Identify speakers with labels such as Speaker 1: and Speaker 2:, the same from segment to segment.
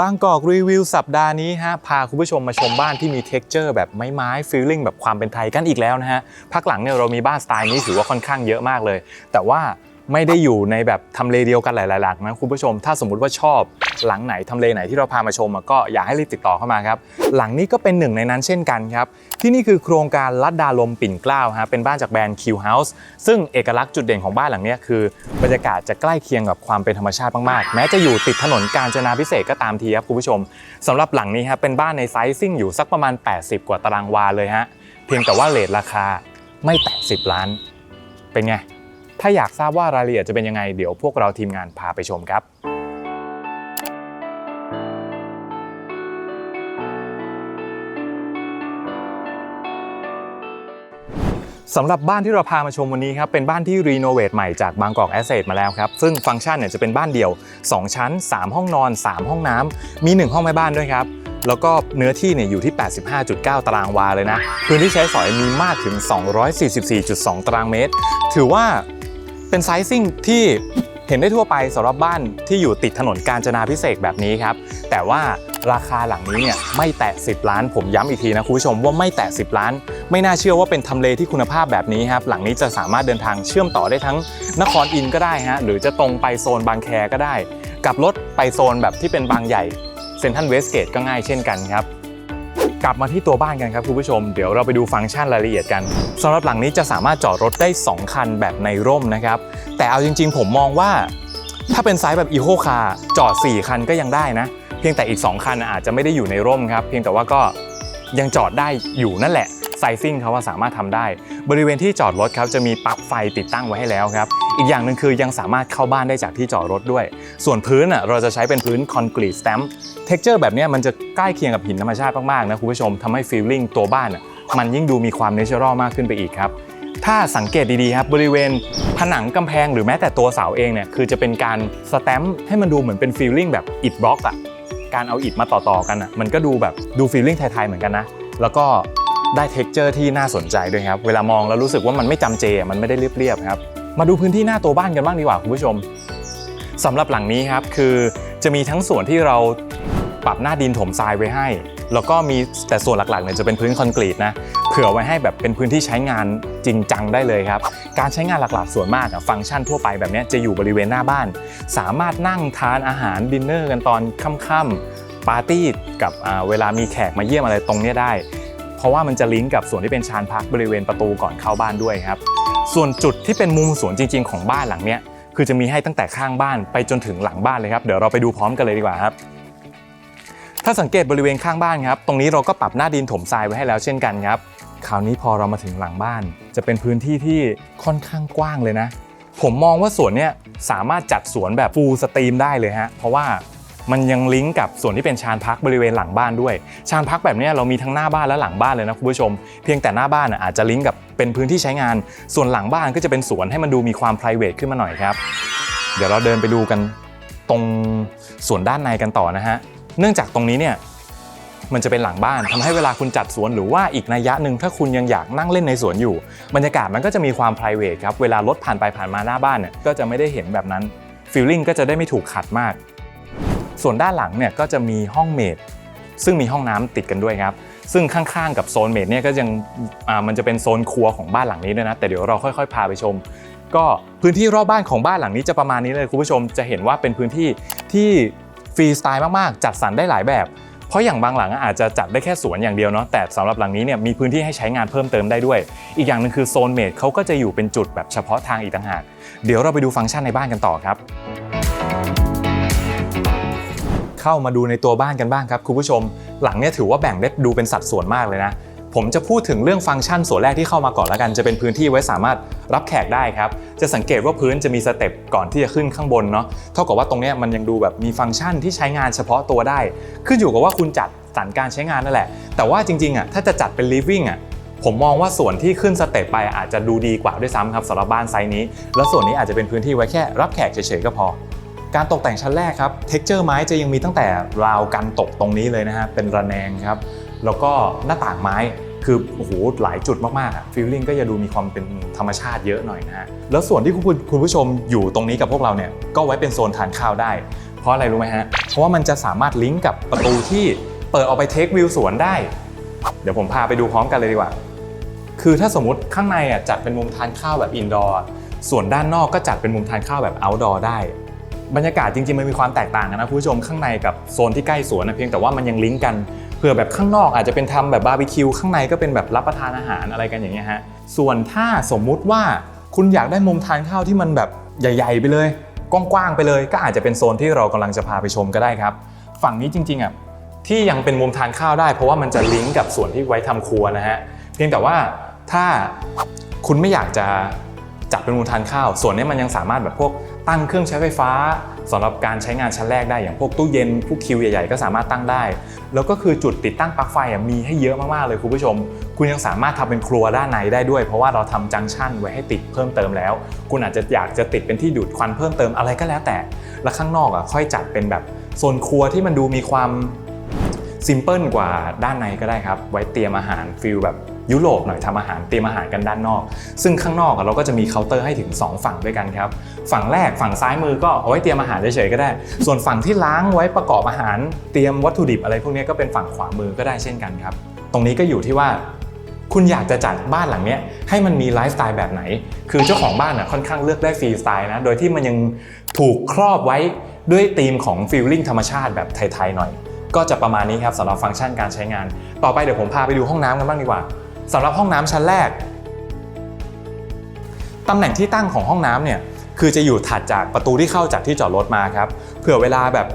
Speaker 1: บางกอกรีวิวสัปดาห์นี้ฮะพาคุณผู้ชมมาชมบ้านที่มีเท็กเจอร์แบบไม้ไม้ฟีลลิ่งแบบความเป็นไทยกันอีกแล้วนะฮะพักหลังเนี่ยเรามีบ้านสไตล์นี้ถือว่าค่อนข้างเยอะมากเลย แต่ว่า ไม่ได้อยู่ในแบบทำเลเดียวกันหลายๆหลังนะคุณผู้ชม ถ้าสมมุติว่าชอบหลังไหนทำเลไหนที่เราพามาชมอะก็อยากให้รีบติดต่อเข้ามาครับ หลังนี้ก็เป็นหนึ่งในนั้นเช่นกันครับ ที่นี่คือโครงการลัดดาลมปิ่นเกล้าฮะเป็นบ้านจากแบรนด์ Q House ซึ่งเอกลักษณ์จุดเด่นของบ้านหลังเนี้ยคือบรรยากาศจะใกล้เคียงกับความเป็นธรรมชาติมากๆ แม้จะอยู่ติดถนนกาญจนาพิเศษกก็ตามทีครับคุณผู้ชมสำหรับหลังนี้ครับเป็นบ้านในไซซิ่งอยู่สักประมาณ 80 กว่าตารางวาเลยฮะเพียงแต่ว่าเลทราคาไม่แตะ10 ล้าน เป็นไง ถ้าอยากทราบว่ารายละเอียดจะเป็นยังไง เดี๋ยวพวกเราทีมงานพาไปชมครับสำหรับบ้านที่เราพามาชมวันนี้ครับเป็นบ้านที่รีโนเวทใหม่จากบางกอกแอสเซทมาแล้วครับซึ่งฟังก์ชันเนี่ยจะเป็นบ้านเดี่ยว 2 ชั้น 3 ห้องนอน 3 ห้องน้ำมี 1 ห้องแม่บ้านด้วยครับ แล้วก็เนื้อที่เนี่ยอยู่ที่ 85.9 ตารางวาเลยนะ พื้นที่ใช้สอยมีมากถึง 244.2 ตารางเมตร ถือว่า เป็นไซซิ่งที่เห็นได้ทั่วไปสำหรับบ้านที่อยู่ติดถนนกาญจนาพิเศษแบบนี้ครับ แต่ว่าราคาหลังนี้เนี่ยไม่แตะ 10 ล้าน ผมย้ำอีกทีนะคุณผู้ชมว่าไม่แตะ 10 ล้าน ไม่น่าเชื่อว่าเป็นทำเลที่คุณภาพแบบนี้ครับหลังนี้จะสามารถเดินทางเชื่อมต่อได้ทั้งนครอินก็ได้ฮะหรือจะตรงไปโซนบางแคก็ได้ กับรถไปโซนแบบที่เป็นบางใหญ่เซนทันเวสเกตก็ง่ายเช่นกันครับ กลับมาที่ตัวบ้านกันครับคุณผู้ชม เดี๋ยวเราไปดูฟังก์ชันรายละเอียดกันสำหรับหลังนี้จะสามารถจอดรถได้ 2 คันแบบในร่มนะครับ แต่เอาจริง ๆ ผมมองว่า ถ้าเป็นไซส์แบบอีโคคาร์จอด 4 คันก็ยังได้นะ เพียงแต่อีก 2 คันอาจจะไม่ได้อยู่ในร่มครับ เพียงแต่ว่าก็ยังจอดได้อยู่นั่นแหละ ไซซิ่งเขาว่าสามารถทำได้ บริเวณที่จอดรถครับจะมีปลั๊กไฟติดตั้งไว้ให้แล้วครับ อีกอย่างหนึ่งคือยังสามารถเข้าบ้านได้จากที่จอดรถด้วย ส่วนพื้นอะเราจะใช้เป็นพื้นคอนกรีตสแตมป์เท็กเจอร์แบบนี้มันจะใกล้เคียงกับหินธรรมชาติมากๆนะคุณผู้ชมทำให้ฟีลลิ่งตัวบ้านอะมันยิ่งดูมีความเนเชอรัลมากขึ้นไปอีกครับถ้าสังเกตดีๆครับบริเวณผนังกำแพงหรือแม้แต่ตัวเสาเองเนี่ยคือจะเป็นการสแตมป์ให้มันดูเหมือนเป็นฟีลลิ่งแบบอิฐบล็อกอะการเอาอิฐมาต่อๆกันอะมันก็ดูแบบดูฟีลลิ่งไทยๆเหมือนกันนะ แล้วก็ ได้เท็กเจอร์ที่น่าสนใจด้วยครับ เวลามองแล้วรู้สึกว่ามันไม่จำเจ มันไม่ได้เรียบๆครับ มาดูพื้นที่หน้าตัวบ้านกันบ้างดีกว่าคุณผู้ชมสำหรับหลังนี้ครับคือจะมีทั้งส่วนที่เราปรับหน้าดินถมทรายไว้ให้ แล้วก็มีแต่ส่วนหลักๆเนี่ยจะเป็นพื้นคอนกรีตนะ เผื่อไว้ให้แบบเป็นพื้นที่ใช้งานจริงจังได้เลยครับ การใช้งานหลักๆส่วนมากอะฟังก์ชันทั่วไปแบบเนี้ยจะอยู่บริเวณหน้าบ้าน สามารถนั่งทานอาหารดินเนอร์กันตอนค่ำๆปาร์ตี้กับเวลามีแขกมาเยี่ยมอะไรตรงเนี้ยได้ เพราะว่ามันจะลิงก์กับส่วนที่เป็นชานพักบริเวณประตูก่อนเข้าบ้านด้วยครับ ส่วนจุดที่เป็นมุมสวนจริง ๆ ของบ้านหลังเนี้ยคือจะมีให้ตั้งแต่ข้างบ้านไปจนถึงหลังบ้านเลยครับเดี๋ยวเราไปดูพร้อมกันเลยดีกว่าครับถ้าสังเกตบริเวณข้างบ้านครับ ตรงนี้เราก็ปรับหน้าดินถมทรายไว้ให้แล้วเช่นกันครับ คราวนี้พอเรามาถึงหลังบ้าน จะเป็นพื้นที่ที่ค่อนข้างกว้างเลยนะ ผมมองว่าสวนเนี้ยสามารถจัดสวนแบบฟูลสตรีมได้เลยฮะ เพราะว่า มันยังลิงก์กับส่วนที่เป็นชานพักบริเวณหลังบ้านด้วย ชานพักแบบนี้เรามีทั้งหน้าบ้านและหลังบ้านเลยนะคุณผู้ชม เพียงแต่หน้าบ้านอาจจะลิงก์กับเป็นพื้นที่ใช้งาน ส่วนหลังบ้านก็จะเป็นสวนให้มันดูมีความ p r i v a t ขึ้นมาหน่อยครับ เดี๋ยวเราเดินไปดูกันตรงส่วนด้านในกันต่อนะฮะ เนื่องจากตรงนี้เนี่ยมันจะเป็นหลังบ้านทำให้เวลาคุณจัดสวนหรือว่าอีกนัยยะหนึ่งถ้าคุณยังอยากนั่งเล่นในสวนอยู่ บรรยากาศมันก็จะมีความ p r i v a t ครับเวลารถผ่านไปผ่านมาหน้าบ้านเนี่ยก็จะไม่ได้เห็นแบบนั้นฟีลลิ่งก็จะได้ไม่ถูกขัดมาก ส่วนด้านหลังเนี่ยก็จะมีห้องเมดซึ่งมีห้องน้ำติดกันด้วยครับ ซึ่งข้างๆกับโซนเมดเนี่ยก็ยังมันจะเป็นโซนครัวของบ้านหลังนี้ด้วยนะ แต่เดี๋ยวเราค่อยๆพาไปชม ก็พื้นที่รอบบ้านของบ้านหลังนี้จะประมาณนี้เลยคุณผู้ชมจะเห็นว่าเป็นพื้นที่ที่ฟรีสไตล์มากๆ จัดสรรได้หลายแบบ เพราะอย่างบางหลังอาจจะจัดได้แค่สวนอย่างเดียวเนาะ แต่สำหรับหลังนี้เนี่ยมีพื้นที่ให้ใช้งานเพิ่มเติมได้ด้วย อีกอย่างหนึ่งคือโซนเมดเขาก็จะอยู่เป็นจุดแบบเฉพาะทางอีกต่างหาก เดี๋ยวเราไปดูฟังก์ชันในบ้านกันต่อครับ เข้ามาดูในตัวบ้านกันบ้างครับคุณผู้ชม หลังเนี่ยถือว่าแบ่งได้ดูเป็นสัดส่วนมากเลยนะ ผมจะพูดถึงเรื่องฟังก์ชันส่วนแรกที่เข้ามาก่อนแล้วกัน จะเป็นพื้นที่ไว้สามารถรับแขกได้ครับ จะสังเกตว่าพื้นจะมีสเต็ปก่อนที่จะขึ้นข้างบนเนาะเท่ากับว่าตรงเนี้ยมันยังดูแบบมีฟังก์ชันที่ใช้งานเฉพาะตัวได้ ขึ้นอยู่กับว่าคุณจัดสรรการใช้งานนั่นแหละ แต่ว่าจริงๆอะถ้าจะจัดเป็น living อะผมมองว่าส่วนที่ขึ้นสเต็ปไปอาจจะดูดีกว่าด้วยซ้ำครับสำหรับบ้านไซส์นี้ แล้วส่วนนี้อาจจะเป็นพื้นที่ไว้แค่รับแขกเฉยๆก็พอ การตกแต่งชั้นแรกครับเท็กเจอร์ไม้จะยังมีตั้งแต่ราวกันตกตรงนี้เลยนะฮะเป็นระแนงครับแล้วก็หน้าต่างไม้คือโอ้โหหลายจุดมากๆอะฟีลลิ่งก็จะดูมีความเป็นธรรมชาติเยอะหน่อยนะฮะแล้วส่วนที่คุณคุณผู้ชมอยู่ตรงนี้กับพวกเราเนี่ยก็ไว้เป็นโซนทานข้าวได้ เพราะอะไรรู้ไหมฮะเพราะว่ามันจะสามารถลิงก์กับประตูที่เปิดออกไปเทควิวสวนได้ เดี๋ยวผมพาไปดูพร้อมกันเลยดีกว่า คือถ้าสมมติข้างในอะจัดเป็นมุมทานข้าวแบบอินดอร์ส่วนด้านนอกก็จัดเป็นมุมทานข้าวแบบเอาท์ดอร์ได้ บรรยากาศจริงๆ มันมีความแตกต่างกันนะคุณผู้ชมข้างในกับโซนที่ใกล้สวนนะเพียงแต่ว่ามันยังลิงก์กันเผื่อแบบข้างนอกอาจจะเป็นทำแบบบาร์บีคิวข้างในก็เป็นแบบรับประทานอาหารอะไรกันอย่างเงี้ยฮะส่วนถ้าสมมุติว่าคุณอยากได้มุมทานข้าวที่มันแบบใหญ่ ๆ ไปเลยกว้างๆไปเลย ก็อาจจะเป็นโซนที่เรากำลังจะพาไปชมก็ได้ครับ ฝั่งนี้จริงๆอะที่ยังเป็นมุมทานข้าวได้ เพราะว่ามันจะลิงก์กับส่วนที่ไว้ทำครัวนะฮะเพียงแต่ว่าถ้าคุณไม่อยากจะ จัดเป็นมุมทานข้าว ส่วนนี้มันยังสามารถแบบพวกตั้งเครื่องใช้ไฟฟ้าสำหรับการใช้งานชั้นแรกได้อย่างพวกตู้เย็นพวกคิวใหญ่ๆ ก็สามารถตั้งได้ แล้วก็คือจุดติดตั้งปลั๊กไฟมีให้เยอะมากๆเลยคุณผู้ชม คุณยังสามารถทำเป็นครัวด้านในได้ด้วย เพราะว่าเราทำจังชั่นไว้ให้ติดเพิ่มเติมแล้ว คุณอาจจะอยากจะติดเป็นที่ดูดควันเพิ่มเติมอะไรก็แล้วแต่ แล้วข้างนอกอะค่อยจัดเป็นแบบโซนครัวที่มันดูมีความซิมเพิลกว่าด้านในก็ได้ครับ ไว้เตรียมอาหารฟิลแบบ ยุโรปหน่อยทำอาหารเตรียมอาหารกันด้านนอก ซึ่งข้างนอกเราก็จะมีเคาน์เตอร์ให้ถึง 2 ฝั่งด้วยกันครับ ฝั่งแรกฝั่งซ้ายมือก็เอาไว้เตรียมอาหารเฉยๆก็ได้ ส่วนฝั่งที่ล้างไว้ประกอบอาหาร เตรียมวัตถุดิบอะไรพวกนี้ก็เป็นฝั่งขวามือก็ได้เช่นกันครับ ตรงนี้ก็อยู่ที่ว่าคุณอยากจะจัดบ้านหลังนี้ให้มันมีไลฟ์สไตล์แบบไหน คือเจ้าของบ้านอะค่อนข้างเลือกได้ฟรีสไตล์นะ โดยที่มันยังถูกครอบไว้ด้วยธีมของฟีลลิ่งธรรมชาติแบบไทยๆหน่อย ก็จะประมาณนี้ครับสำหรับฟังก์ชันการใช้งาน ต่อไปเดี๋ยวผมพาไปดูห้องน้ำกันบ้างดีกว่า สำหรับห้องน้ำชั้นแรกตำแหน่งที่ตั้งของห้องน้ำเนี่ยคือจะอยู่ถัดจากประตูที่เข้าจากที่จอดรถมาครับเผื่อเวลาแบบ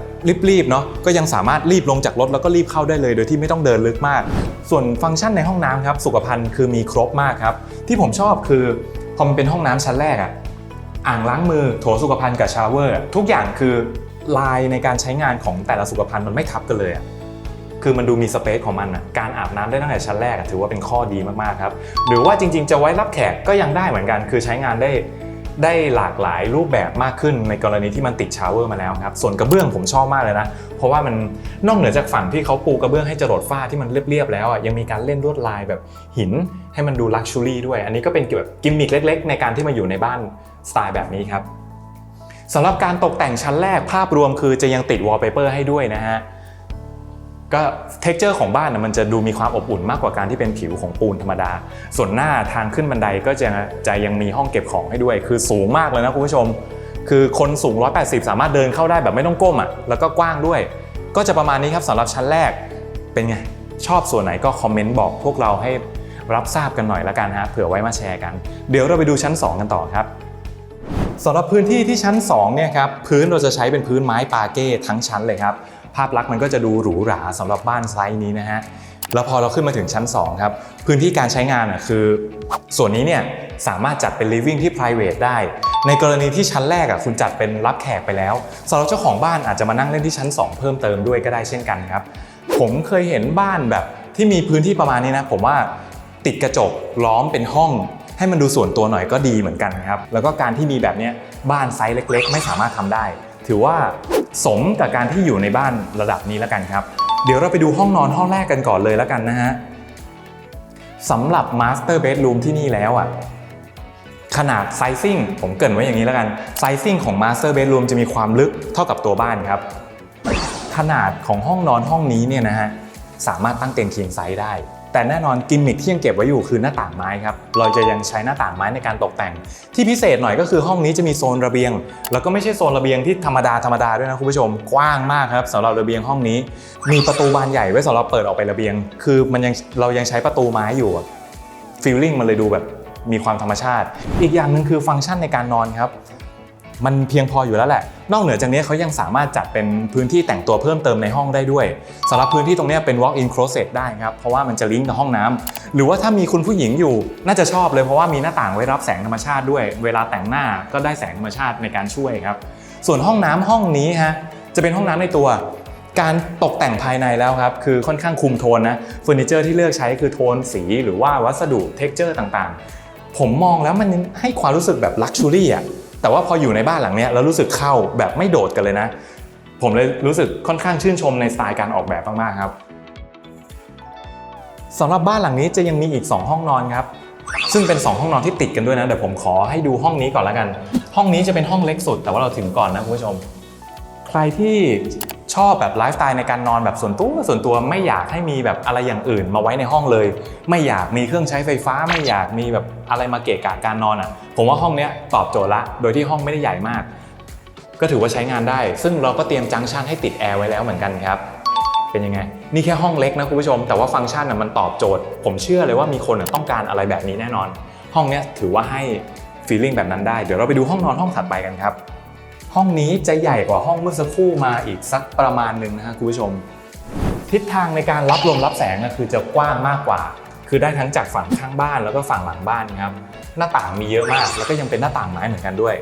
Speaker 1: รีบๆเนาะก็ยังสามารถรีบลงจากรถแล้วก็รีบเข้าได้เลย โดยที่ไม่ต้องเดินลึกมาก ส่วนฟังก์ชันในห้องน้ำครับสุขภัณฑ์คือมีครบมากครับที่ผมชอบคือพอมันเป็นห้องน้ำชั้นแรกอะอ่างล้างมือโถสุขภัณฑ์กับชาวเวอร์ ทุกอย่างคือลายในการใช้งานของแต่ละสุขภัณฑ์มันไม่ทับกันเลยอะ คือมันดูมีสเปซของมันอะการอาบน้ำได้ตั้งแต่ชั้นแรกถือว่าเป็นข้อดีมากๆครับ หรือว่าจริง ๆ จะไว้รับแขกก็ยังได้เหมือนกัน คือใช้งานได้ได้หลากหลายรูปแบบมากขึ้นในกรณีที่มันติดชาวเวอร์มาแล้วครับ ส่วนกระเบื้องผมชอบมากเลยนะ เพราะว่ามันนอกเหนือจากฝั่งที่เขาปูกระเบื้องให้จรดฝ้าที่มันเรียบๆแล้วอะยังมีการเล่นลวดลายแบบหินให้มันดูลักชัวรี่ด้วย อันนี้ก็เป็นเกี่ยวกับกิมมิคเล็ก ๆ ในการที่มาอยู่ในบ้านสไตล์แบบนี้ครับสำหรับการตกแต่งชั้นแรกภาพรวมคือจะยังติดวอลเปเปอร์ให้ด้วยนะฮะ ก็เท็กเจอร์ของบ้านนะมันจะดูมีความอบอุ่นมากกว่าการที่เป็นผิวของปูนธรรมดา ส่วนหน้าทางขึ้นบันไดก็จะจะยังมีห้องเก็บของให้ด้วย คือสูงมากเลยนะคุณผู้ชม คือคนสูง 180 สามารถเดินเข้าได้แบบไม่ต้องก้มอะแล้วก็กว้างด้วย ก็จะประมาณนี้ครับสำหรับชั้นแรกเป็นไงชอบส่วนไหนก็คอมเมนต์บอกพวกเราให้รับทราบกันหน่อยละกันฮะเผื่อไว้มาแชร์กัน เดี๋ยวเราไปดูชั้น 2 กันต่อครับสำหรับพื้นที่ที่ชั้น2เนี่ยครับพื้นเราจะใช้เป็นพื้นไม้ปาเก้ทั้งชั้นเลยครับ ภาพลักษณ์มันก็จะดูหรูหราสำหรับบ้านไซส์นี้นะฮะแล้วพอเราขึ้นมาถึงชั้น 2 ครับ พื้นที่การใช้งานอะคือ ส่วนนี้เนี่ยสามารถจัดเป็น living ที่ private ได้ ในกรณีที่ชั้นแรกอะคุณจัดเป็นรับแขกไปแล้วสำหรับเจ้าของบ้านอาจจะมานั่งเล่นที่ชั้น 2 เพิ่มเติมด้วยก็ได้เช่นกันครับ ผมเคยเห็นบ้านแบบที่มีพื้นที่ประมาณนี้นะ ผมว่าติดกระจกล้อมเป็นห้อง ให้มันดูส่วนตัวหน่อยก็ดีเหมือนกันครับแล้วก็การที่มีแบบเนี้ยบ้านไซส์เล็ก ๆ ไม่สามารถทำได้ ถือว่าสมกับการที่อยู่ในบ้านระดับนี้แล้วกันครับ เดี๋ยวเราไปดูห้องนอนห้องแรกกันก่อนเลยแล้วกันนะฮะสำหรับ Master Bedroom ที่นี่แล้วอะขนาดไซซิ่งผมเกินไว้อย่างนี้แล้วกันไซซิ่งของ Master Bedroom จะมีความลึกเท่ากับตัวบ้านครับ ขนาดของห้องนอนห้องนี้เนี่ยนะฮะสามารถตั้งเตียง king size ได้ แต่แน่นอนกิมมิคที่ยังเก็บไว้อยู่คือหน้าต่างไม้ครับ เราจะยังใช้หน้าต่างไม้ในการตกแต่ง ที่พิเศษหน่อยก็คือห้องนี้จะมีโซนระเบียง แล้วก็ไม่ใช่โซนระเบียงที่ธรรมดาธรรมดาด้วยนะคุณผู้ชม กว้างมากครับสำหรับระเบียงห้องนี้ มีประตูบานใหญ่ไว้สำหรับเปิดออกไประเบียง คือมันยังเรายังใช้ประตูไม้อยู่ฟีลลิ่งมันเลยดูแบบมีความธรรมชาติ อีกอย่างหนึ่งคือฟังก์ชันในการนอนครับ มันเพียงพออยู่แล้วแหละ นอกเหนือจากนี้เขายังสามารถจัดเป็นพื้นที่แต่งตัวเพิ่มเติมในห้องได้ด้วยสำหรับพื้นที่ตรงนี้เป็น walk-in closet ได้ครับ เพราะว่ามันจะลิงก์กับห้องน้ำหรือว่าถ้ามีคุณผู้หญิงอยู่ น่าจะชอบเลยเพราะว่ามีหน้าต่างไว้รับแสงธรรมชาติด้วย เวลาแต่งหน้าก็ได้แสงธรรมชาติในการช่วยครับ ส่วนห้องน้ำห้องนี้ฮะจะเป็นห้องน้ำในตัว การตกแต่งภายในแล้วครับคือค่อนข้างคุมโทนนะเฟอร์นิเจอร์ที่เลือกใช้คือโทนสี หรือว่าวัสดุเท็กเจอร์ต่างๆ ผมมองแล้วมันให้ความรู้สึกแบบลักชัวรี่อะ แต่ว่าพออยู่ในบ้านหลังเนี้ยแล้วรู้สึกเข้าแบบไม่โดดกันเลยนะ ผมเลยรู้สึกค่อนข้างชื่นชมในสไตล์การออกแบบมากๆครับสำหรับบ้านหลังนี้จะยังมีอีก 2 ห้องนอนครับ ซึ่งเป็น 2 ห้องนอนที่ติดกันด้วยนะเดี๋ยวผมขอให้ดูห้องนี้ก่อนแล้วกัน ห้องนี้จะเป็นห้องเล็กสุด แต่ว่าเราถึงก่อนนะคุณผู้ชม ใครที่ ชอบแบบไลฟ์สไตล์ในการนอนแบบส่วนตัวส่วนตัวไม่อยากให้มีแบบอะไรอย่างอื่นมาไว้ในห้องเลย ไม่อยากมีเครื่องใช้ไฟฟ้า ไม่อยากมีแบบอะไรมาเกะกะการนอนอะ ผมว่าห้องเนี้ยตอบโจทย์ละ โดยที่ห้องไม่ได้ใหญ่มาก ก็ถือว่าใช้งานได้ ซึ่งเราก็เตรียมจังชันให้ติดแอร์ไว้แล้วเหมือนกันครับเป็นยังไง นี่แค่ห้องเล็กนะคุณผู้ชม แต่ว่าฟังก์ชันน่ะมันตอบโจทย์ ผมเชื่อเลยว่ามีคนต้องการอะไรแบบนี้แน่นอน ห้องเนี้ยถือว่าให้ฟีลลิ่งแบบนั้นได้ เดี๋ยวเราไปดูห้องนอนห้องถัดไปกันครับ ห้องนี้จะใหญ่กว่าห้องเมื่อสักครู่มาอีกสักประมาณหนึ่งนะฮะคุณผู้ชม ทิศทางในการรับลมรับแสงก็คือจะกว้างมากกว่า คือได้ทั้งจากฝั่งข้างบ้านแล้วก็ฝั่งหลังบ้านครับหน้าต่างมีเยอะมากแล้วก็ยังเป็นหน้าต่างไม้เหมือนกันด้วย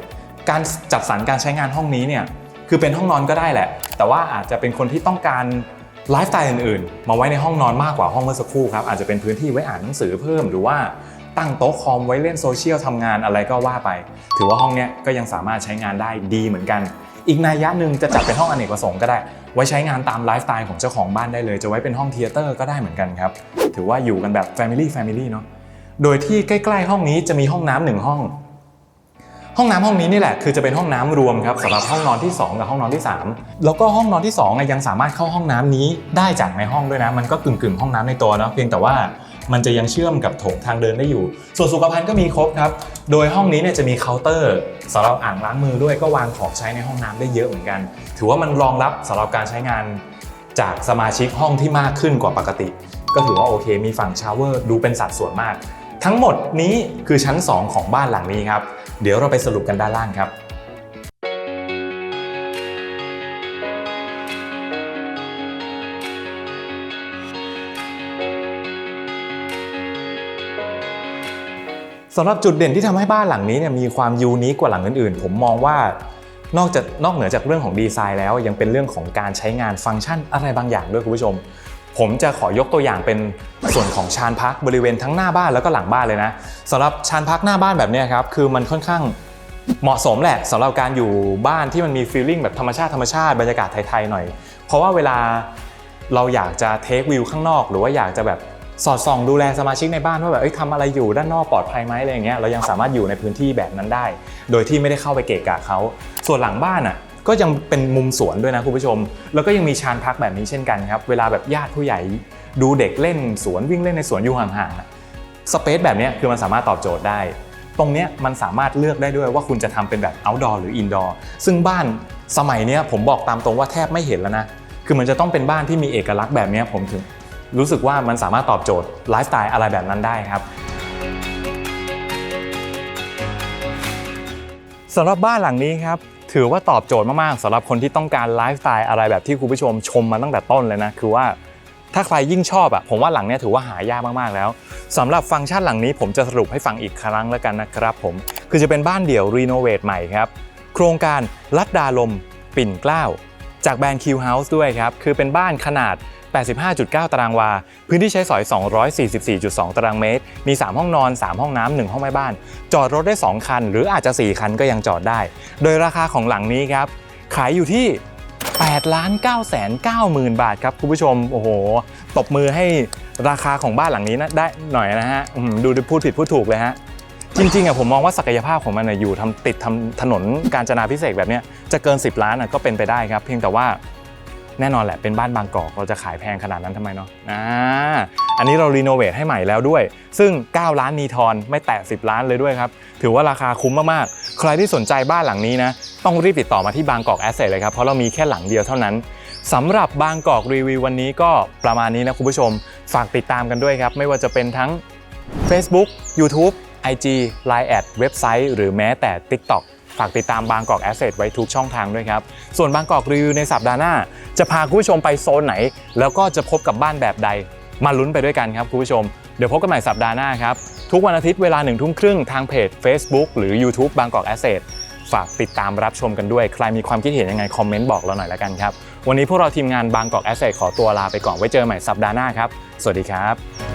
Speaker 1: การจัดสรรการใช้งานห้องนี้เนี่ยคือเป็นห้องนอนก็ได้แหละ แต่ว่าอาจจะเป็นคนที่ต้องการไลฟ์สไตล์อื่นๆ มาไว้ในห้องนอนมากกว่าห้องเมื่อสักครู่ครับอาจจะเป็นพื้นที่ไว้อ่านหนังสือเพิ่มหรือว่า ตั้งโต๊ะคอมไว้เล่นโซเชียลทำงานอะไรก็ว่าไป ถือว่าห้องเนี้ยก็ยังสามารถใช้งานได้ดีเหมือนกัน อีกนัยยะหนึ่งจะจัดเป็นห้องอเนกประสงค์ก็ได้ ไว้ใช้งานตามไลฟ์สไตล์ของเจ้าของบ้านได้เลย จะไว้เป็นห้องเทยเตอร์ก็ได้เหมือนกันครับ ถือว่าอยู่กันแบบ Family Family เนาะ โดยที่ใกล้ๆห้องนี้จะมีห้องน้ำหนึ่งห้อง ห้องน้ำห้องนี้นี่แหละคือจะเป็นห้องน้ำรวมครับสำหรับห้องนอนที่ 2 กับห้องนอนที่ 3 แล้วก็ห้องนอนที่2อะยังสามารถเข้าห้องน้ำนี้ได้จากในห้องด้วยนะ มันก็กึ่งๆห้องน้ำในตัวเนาะ เพียงแต่ว่า มันจะยังเชื่อมกับโถงทางเดินได้อยู่ ส่วนสุขภัณฑ์ก็มีครบครับ โดยห้องนี้เนี่ยจะมีเคาน์เตอร์สำหรับอ่างล้างมือด้วยก็วางของใช้ในห้องน้ำได้เยอะเหมือนกัน ถือว่ามันรองรับสำหรับการใช้งานจากสมาชิกห้องที่มากขึ้นกว่าปกติ ก็ถือว่าโอเค มีฝั่งชาวเวอร์ดูเป็นสัดส่วนมาก ทั้งหมดนี้คือชั้น 2 ของบ้านหลังนี้ครับ เดี๋ยวเราไปสรุปกันด้านล่างครับ สำหรับจุดเด่นที่ทำให้บ้านหลังนี้เนี่ยมีความยูนิคกว่าหลังอื่นๆ ผมมองว่านอกจากนอกเหนือจากเรื่องของดีไซน์แล้วยังเป็นเรื่องของการใช้งานฟังก์ชันอะไรบางอย่างด้วยคุณผู้ชม ผมจะขอยกตัวอย่างเป็นส่วนของชานพักบริเวณทั้งหน้าบ้านแล้วก็หลังบ้านเลยนะสำหรับชานพักหน้าบ้านแบบนี้ครับคือมันค่อนข้างเหมาะสมแหละสำหรับการอยู่บ้านที่มันมีฟีลลิ่งแบบธรรมชาติธรรมชาติบรรยากาศไทยๆหน่อย เพราะว่าเวลาเราอยากจะเทควิวข้างนอก หรือว่าอยากจะแบบ สอดส่องดูแลสมาชิกในบ้านว่าแบบเอ้ยทำอะไรอยู่ด้านนอกปลอดภัยไหมอะไรอย่างเงี้ยเรายังสามารถอยู่ในพื้นที่แบบนั้นได้ โดยที่ไม่ได้เข้าไปเกะกะเขาส่วนหลังบ้านอะก็ยังเป็นมุมสวนด้วยนะคุณผู้ชม แล้วก็ยังมีชานพักแบบนี้เช่นกันครับ เวลาแบบญาติผู้ใหญ่ดูเด็กเล่นสวนวิ่งเล่นในสวนอยู่ห่างๆอะสเปซแบบนี้คือมันสามารถตอบโจทย์ได้ ตรงเนี้ยมันสามารถเลือกได้ด้วยว่าคุณจะทำเป็นแบบ outdoor หรือ indoor ซึ่งบ้านสมัยเนี้ยผมบอกตามตรงว่าแทบไม่เห็นแล้วนะ คือมันจะต้องเป็นบ้านที่มีเอกลักษณ์แบบนี้ผมถึง รู้สึกว่ามันสามารถตอบโจทย์ไลฟ์สไตล์อะไรแบบนั้นได้ครับสำหรับบ้านหลังนี้ครับถือว่าตอบโจทย์มากๆสำหรับคนที่ต้องการไลฟ์สไตล์อะไรแบบที่คุณผู้ชมชมมาตั้งแต่ต้นเลยนะคือว่าถ้าใครยิ่งชอบอะผมว่าหลังเนี้ยถือว่าหายากมากๆแล้วสำหรับฟังก์ชันหลังนี้ผมจะสรุปให้ฟังอีกครั้งแล้วกันนะครับผมคือจะเป็นบ้านเดี่ยวรีโนเวทใหม่ครับโครงการลัดดาลม ปิ่นเกล้า จากแบรนด์ Q House ด้วยครับ คือเป็นบ้านขนาด 85.9 ตารางวา พื้นที่ใช้สอย 244.2 ตารางเมตร มี 3 ห้องนอน 3 ห้องน้ำ1ห้องแม่บ้าน จอดรถได้ 2 คัน หรืออาจจะ 4 คันก็ยังจอดได้ โดยราคาของหลังนี้ครับ ขายอยู่ที่8ล้าน9แสน9หมื่นบาทครับคุณผู้ชม โอ้โห ตบมือให้ราคาของบ้านหลังนี้นะได้หน่อยนะฮะดูพูดผิดพูดถูกเลยฮะจริงๆอะผมมองว่าศักยภาพของมันอะอยู่ทำติดทำถนนการจนาพิเศษแบบเนี้ยจะเกิน 10 ล้านอะก็เป็นไปได้ครับ เพียงแต่ว่า แน่นอนแหละเป็นบ้านบางกอกเราจะขายแพงขนาดนั้นทำไมเนาะอ่าอันนี้เรารีโนเวทให้ใหม่แล้วด้วย ซึ่ง 9 ล้านนีทอนไม่แตะ10 ล้านเลยด้วยครับ ถือว่าราคาคุ้มมากๆ ใครที่สนใจบ้านหลังนี้นะ ต้องรีบติดต่อมาที่บางกอกแอสเซทเลยครับ เพราะเรามีแค่หลังเดียวเท่านั้นสำหรับบางกอกรีวิววันนี้ก็ประมาณนี้นะคุณผู้ชม ฝากติดตามกันด้วยครับ ไม่ว่าจะเป็นทั้ง Facebook YouTube IG Line แอดเว็บไซต์ หรือแม้แต่ TikTok ฝากติดตามบางกอกแอสเซทไว้ทุกช่องทางด้วยครับ ส่วนบางกอกรีวิวในสัปดาห์หน้า จะพาคุณผู้ชมไปโซนไหน แล้วก็จะพบกับบ้านแบบใด มาลุ้นไปด้วยกันครับคุณผู้ชม เดี๋ยวพบกันใหม่สัปดาห์หน้าครับ ทุกวันอาทิตย์เวลาหนึ่งทุ่มครึ่งทางเพจ Facebook หรือ YouTube บางกอกแอสเซทฝากติดตามรับชมกันด้วย ใครมีความคิดเห็นยังไงคอมเมนต์บอกเราหน่อยละกันครับ วันนี้พวกเราทีมงานบางกอกแอสเซทขอตัวลาไปก่อนไว้เจอใหม่สัปดาห์หน้าครับ สวัสดีครับ